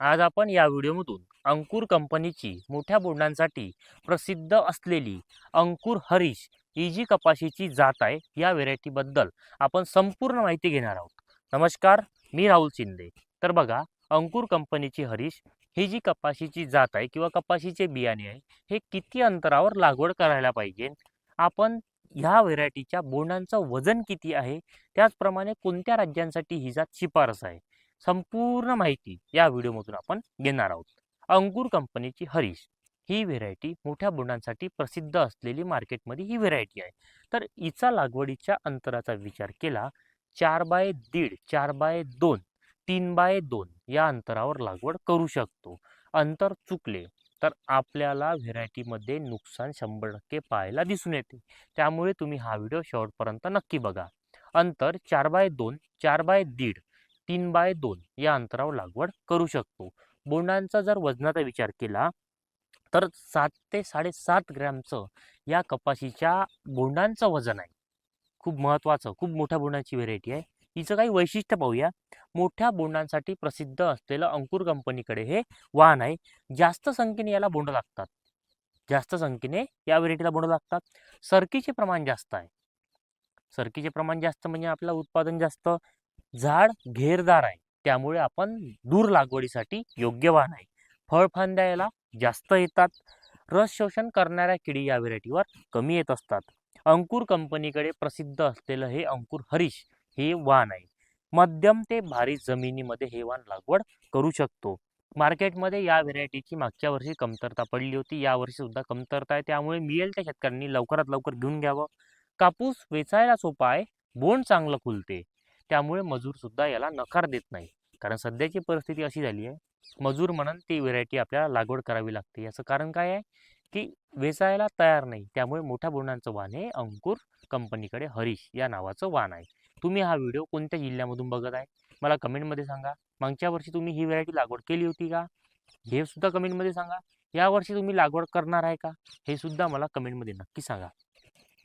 आज आपण या व्हिडिओमधून अंकुर कंपनीची मोठ्या बोंडांसाठी प्रसिद्ध असलेली अंकुर हरीश ही जी कपाशीची जात आहे या व्हेरायटीबद्दल आपण संपूर्ण माहिती घेणार आहोत. नमस्कार मी राहुल शिंदे. तर बघा अंकुर कंपनीची हरीश ही जी कपाशीची जात आहे किंवा कपाशीचे बियाणे आहे हे किती अंतरावर लागवड करायला पाहिजे? आपण ह्या व्हेरायटीच्या बोंडांचं वजन किती आहे? त्याचप्रमाणे कोणत्या राज्यांसाठी ही जात शिफारस आहे? संपूर्ण माहिती या व्हिडिओमधून आपण घेणार आहोत. अंगूर कंपनीची हरीश ही व्हेरायटी मोठ्या बोंडांसाठी प्रसिद्ध असलेली मार्केटमध्ये ही व्हेरायटी आहे. तर हिचा लागवडीच्या अंतराचा विचार केला चार बाय दीड चार बाय दोन तीन बाय दोन या अंतरावर लागवड करू शकतो. अंतर चुकले तर आपल्याला व्हेरायटीमध्ये नुकसान शंभर टक्के पाहायला दिसून येते. त्यामुळे तुम्ही हा व्हिडिओ शेवटपर्यंत नक्की बघा. अंतर चार बाय दोन चार बाय दीड तीन बाय दोन या अंतरावर लागवड करू शकतो. बोंडांचा जर वजनाचा विचार केला तर सात ते साडेसात ग्रॅमचं या कपाशीच्या बोंडांचं वजन आहे. खूप महत्त्वाचं खूप मोठ्या बोंडाची व्हेरायटी आहे. हिचं काही वैशिष्ट्य पाहूया. मोठ्या बोंडांसाठी प्रसिद्ध असलेलं अंकुर कंपनीकडे हे वाहन आहे. जास्त संख्येने याला बोंड लागतात. जास्त संख्येने या व्हेरायटीला बोंड लागतात. सरकीचे प्रमाण जास्त आहे. सरकीचे प्रमाण जास्त म्हणजे आपलं उत्पादन जास्त झाड घेरदार आहे. त्यामुळे आपण दूर लागवडीसाठी योग्य वाहन आहे. फळफांद्या याला जास्त येतात. रस शोषण करणाऱ्या किडी या व्हेरायटीवर कमी येत असतात. अंकुर कंपनीकडे प्रसिद्ध असलेलं हे अंकुर हरीश हे वाण आहे. मध्यम ते भारी जमिनीमध्ये हे वाण लागवड करू शकतो. मार्केटमध्ये या व्हेरायटीची मागच्या वर्षी कमतरता पडली होती. या वर्षी सुद्धा कमतरता आहे. त्यामुळे मिळेल त्या शेतकऱ्यांनी लवकरात लवकर घेऊन घ्यावं. कापूस वेचायला सोपा आहे. बोंड चांगलं फुलते त्यामुळे मजूरसुद्धा याला नकार देत नाही कारण सध्याची परिस्थिती अशी झाली आहे मजूर म्हणून ती व्हेरायटी आपल्याला लागवड करावी लागते. याचं कारण काय आहे? की वेचायला तयार नाही. त्यामुळे मोठ्या बोंडांचं वाण हे अंकुर कंपनीकडे हरीश या नावाचं वाण आहे. तुम्ही हा व्हिडिओ कोणत्या जिल्ह्यामधून बघत आहे? मला कमेंटमध्ये सांगा. मागच्या वर्षी तुम्ही ही व्हेरायटी लागवड केली होती का? हे सुद्धा कमेंटमध्ये सांगा. यावर्षी तुम्ही लागवड करणार आहे का? हे सुद्धा मला कमेंटमध्ये नक्की सांगा.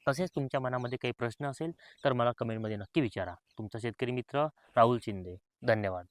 तसेच तुमच्या मनामध्ये काही प्रश्न असेल तर मला कमेंटमध्ये नक्की विचारा. तुमचा शेतकरी मित्र राहुल शिंदे. धन्यवाद.